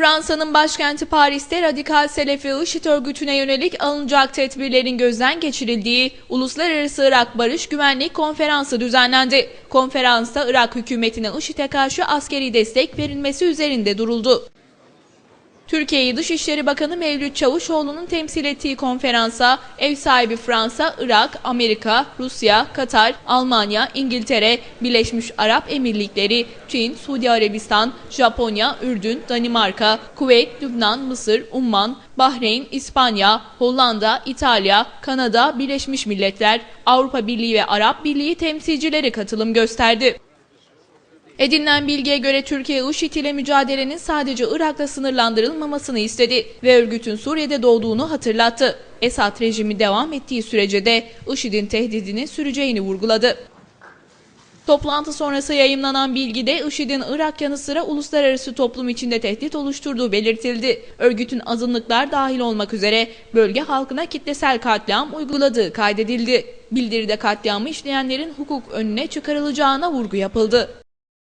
Fransa'nın başkenti Paris'te radikal Selefi IŞİD örgütüne yönelik alınacak tedbirlerin gözden geçirildiği Uluslararası Irak Barış Güvenlik Konferansı düzenlendi. Konferansta Irak hükümetine IŞİD'e karşı askeri destek verilmesi üzerinde duruldu. Türkiye'yi Dışişleri Bakanı Mevlüt Çavuşoğlu'nun temsil ettiği konferansa ev sahibi Fransa, Irak, Amerika, Rusya, Katar, Almanya, İngiltere, Birleşmiş Arap Emirlikleri, Çin, Suudi Arabistan, Japonya, Ürdün, Danimarka, Kuveyt, Lübnan, Mısır, Umman, Bahreyn, İspanya, Hollanda, İtalya, Kanada, Birleşmiş Milletler, Avrupa Birliği ve Arap Birliği temsilcileri katılım gösterdi. Edinilen bilgiye göre Türkiye IŞİD ile mücadelenin sadece Irak'ta sınırlandırılmamasını istedi ve örgütün Suriye'de doğduğunu hatırlattı. Esad rejimi devam ettiği sürece de IŞİD'in tehdidini süreceğini vurguladı. Toplantı sonrası yayımlanan bilgide IŞİD'in Irak yanı sıra uluslararası toplum içinde tehdit oluşturduğu belirtildi. Örgütün azınlıklar dahil olmak üzere bölge halkına kitlesel katliam uyguladığı kaydedildi. Bildiride katliamı işleyenlerin hukuk önüne çıkarılacağına vurgu yapıldı.